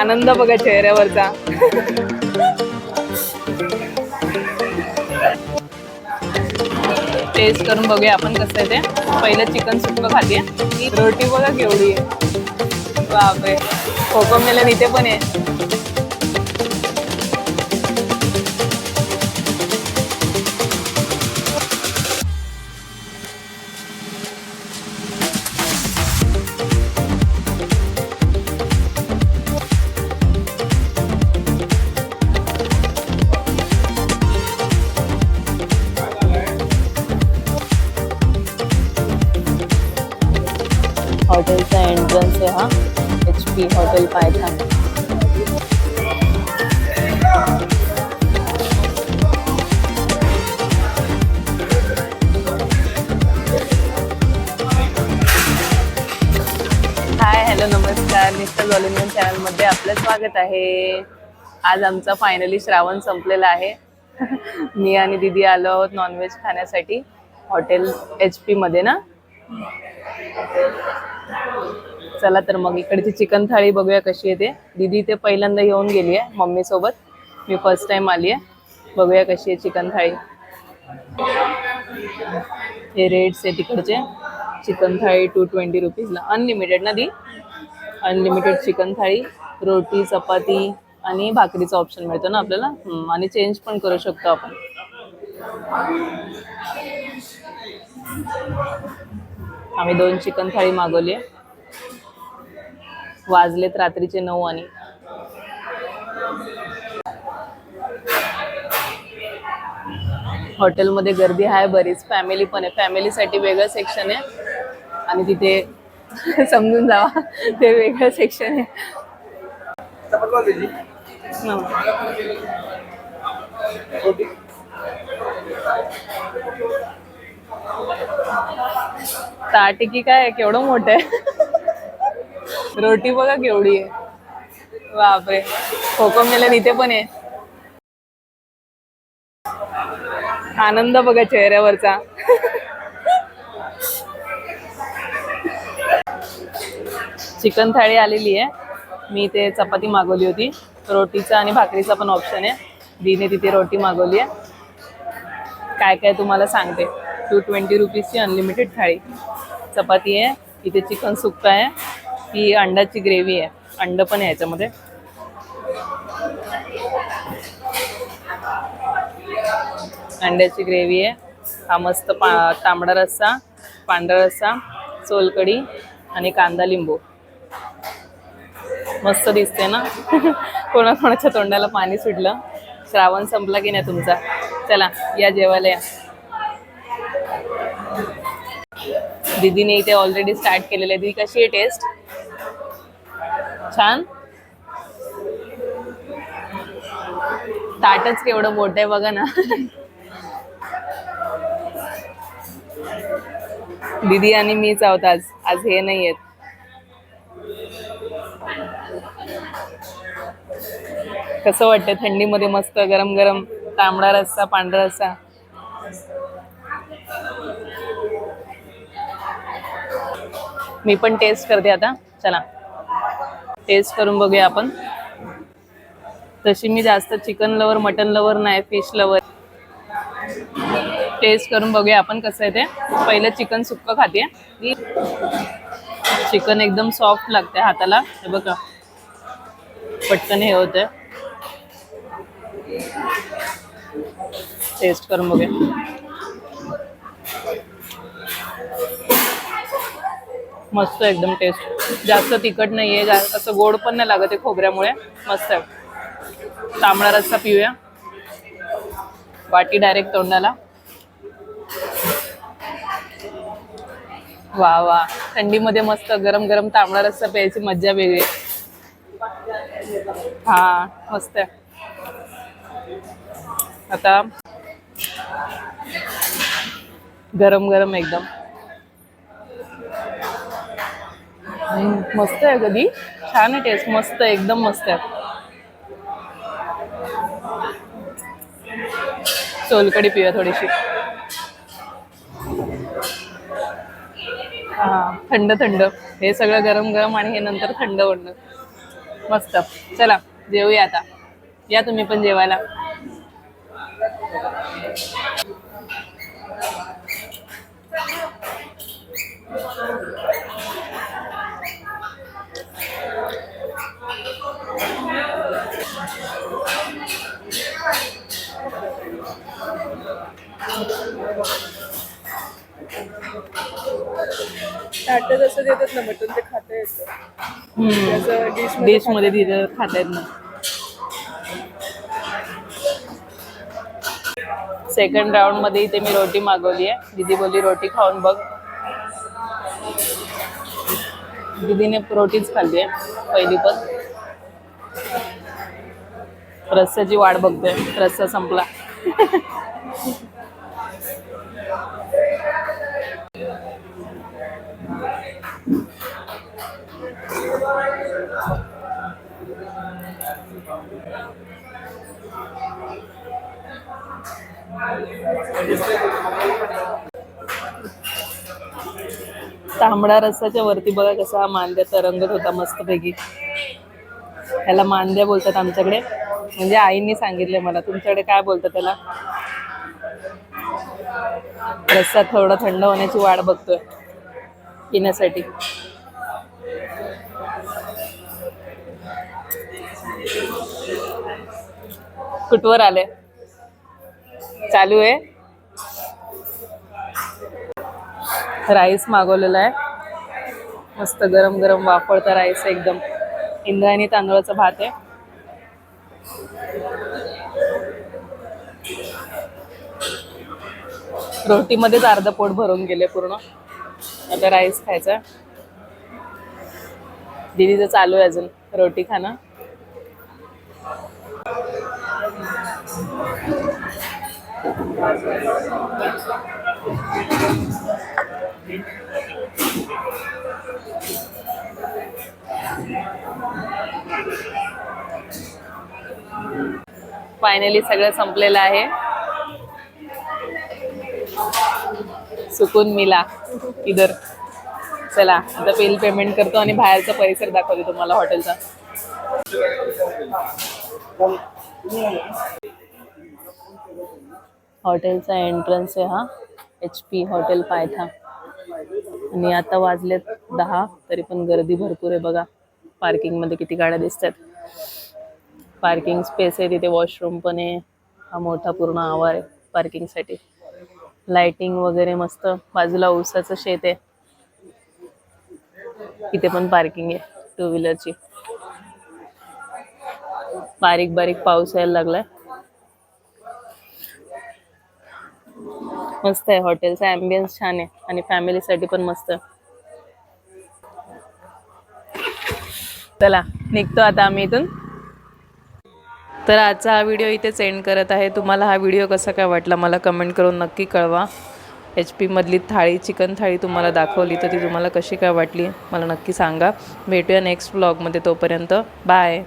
आनंद बघा चेहऱ्यावरचा. टेस्ट करून बघूया आपण कसं आहे ते. पहिलं चिकन सुक्क खाते. रोटी बघा केवढी आहे. बापरे. कोकम मेलन इथे पण आहे. एंट्रन्स एच पी हॉटेल पायथान हाय हॅलो नमस्कार. मिस्टर लॉलिंगन चॅनलमध्ये आपलं स्वागत आहे. आज आमचा फायनली श्रावण संपलेला आहे. मी आणि दिदी आलो आहोत नॉनव्हेज खाण्यासाठी. हॉटेल एच पीमध्ये ना? चला तर मग इकडची चिकन थाळी बघूया कशी येते. दीदी ते पहिल्यांदा येऊन गेली आहे मम्मी सोबत. मी फर्स्ट टाइम आली आहे. बघूया कशी आहे चिकन थाळी. हे रेट्स आहे तिकडचे चिकन थाळी टू ट्वेंटी रुपीजला अनलिमिटेड ना दी अनलिमिटेड चिकन थाळी रोटी चपाती आणि भाकरीचा ऑप्शन मिळतो ना आपल्याला? आणि चेंज पण करू शकतो आपण. आम्ही दोन चिकन थाळी मागवली आहे. वाजलेत रात्रीचे नऊ आणि हॉटेलमध्ये गर्दी आहे बरीच फॅमिली पण आहे. फॅमिलीसाठी वेगळं सेक्शन आहे. आणि तिथे समजून जावा ते वेगळं सेक्शन आहे. ताटिकी काय केवढं मोठं आहे? रोटी बघा केवढी आहे. बापरे. कोकम मेलन इथे पण आहे. आनंद बघा चेहऱ्यावरचा. चिकन थाळी आलेली आहे. मी ते चपाती मागवली होती. रोटीचा आणि भाकरीचा पण ऑप्शन आहे. दीने तिथे रोटी मागवली आहे. काय काय तुम्हाला सांगते. टू ट्वेंटी रुपीजची अनलिमिटेड थाळी. चपाती आहे. इथे चिकन सुक्का आहे. ही अंड्याची ग्रेव्ही आहे. अंड पण आहे याच्यामध्ये. अंड्याची ग्रेव्ही आहे. हा मस्त पा तांबडा रस्सा पांढरा रस्सा सोलकडी आणि कांदा लिंबू. मस्त दिसते ना? कोणाकोणाच्या तोंडाला पाणी सुटलं. श्रावण संपला की नाही तुमचा? चला या जेवायला या. दीदीने इथे ऑलरेडी स्टार्ट केलेले आहे. दीदी कशी आहे टेस्ट छान. ताटच केवढं मोठं आहे बघा ना. दीदी आणि मीच आहोत आज. आज हे नाही आहेत कसं वाटतं थंडीमध्ये मस्त गरम गरम तांबडा रस्सा पांढरा रस्सा? मी पण टेस्ट करते आता. चला. टेस्ट करून बघूया आपण. तशी मी जास्त चिकन लवर मटन लवर नाही फिश लवर टेस्ट करून बघूया आपण कसं आहे ते. पहिलं चिकन सुक्क खाते. चिकन एकदम सॉफ्ट लागते हाताला. हे बघा. पटकन हे होतं टेस्ट करून बघूया. मस्त एकदम टेस्ट जास्त तिखट नाही आहे जास्त असं गोड पण नाही लागत आहे खोबऱ्यामुळे. मस्त आहे. तांबडा रस्सा पिऊया. वाटी डायरेक्ट तोंडाला. वा वा. थंडीमध्ये मस्त गरम गरम तांबडा रस्सा प्यायची मज्जा वेगळी. हा मस्त आहे. आता गरम गरम एकदम. मस्त आहे कधी? छान आहे टेस्ट मस्त आहे, एकदम मस्त आहे. सोलकडी पिऊया थोडीशी. हा थंड थंड. हे सगळं गरम गरम आणि हे नंतर थंड होणं मस्त. चला जेवूया आता. या तुम्ही पण जेवायला. ताटं जसं देतात ना ते खाता येतं. डिशमध्ये तिथे खाता येत ना सेकंड राऊंडमध्ये इथे मी रोटी मागवली आहे. दीदी बोलली रोटी खाऊन बघ. दीदीने रोटीच खाल्ली आहे पहिली पण. रस्स्याची वाट बघतोय. रस्सा संपला. तांबडा रस्साच्या वरती बघा कसा हा मांद्या तरंगत होता मस्तपैकी. त्याला मांद्या बोलतात आमच्याकडे. म्हणजे आईंनी सांगितले मला. तुमच्याकडे काय बोलतात त्याला? रस्सा थोडा थंड होण्याची वाट बघतोय. पिण्यासाठी. कुठवर आले चालू आहे. राईस मागवलेला आहे. मस्त गरम गरम वापरता राईस एकदम. इंद्रायणी तांदळाचा भात आहे. रोटीमध्येच अर्ध पोट भरून गेले पूर्ण. आता राईस खायचा. दिदीचं चालू आहे अजून रोटी खाणं. फायनली सगळं संपलेलं आहे. सुकून मिला. इधर. चला आता बिल पेमेंट करतो आणि बाहेरचा परिसर दाखवते तुम्हाला हॉटेलचा हॉटेलचा एंट्रन्स आहे हा. एच पी हॉटेल पायथा. आणि आता वाजलेत दहा तरी पण गर्दी भरपूर आहे बघा. पार्किंगमध्ये किती गाड्या दिसतात. पार्किंग स्पेस आहे तिथे वॉशरूम पण आहे. हा मोठा पूर्ण आवार आहे पार्किंगसाठी लाइटिंग वगैरे मस्त. बाजूला ऊसाचं शेत आहे. इथे पण पार्किंग आहे टू व्हीलरची बारीक बारीक पाऊस यायला लागलाय. मस्त आहे. हॉटेलचा अँबियन्स छान आहे. आणि फॅमिलीसाठी पण मस्त. चला निघतो आता आम्ही इथून. तर आजचा हा व्हिडिओ इथे सेंड करत आहे. तुम्हाला हा व्हिडिओ कसा काय वाटला मला कमेंट करून नक्की कळवा. एच पीमधली थाळी चिकन थाळी तुम्हाला दाखवली तर ती तुम्हाला कशी काय वाटली मला नक्की सांगा. भेटूया नेक्स्ट ब्लॉगमध्ये तोपर्यंत. बाय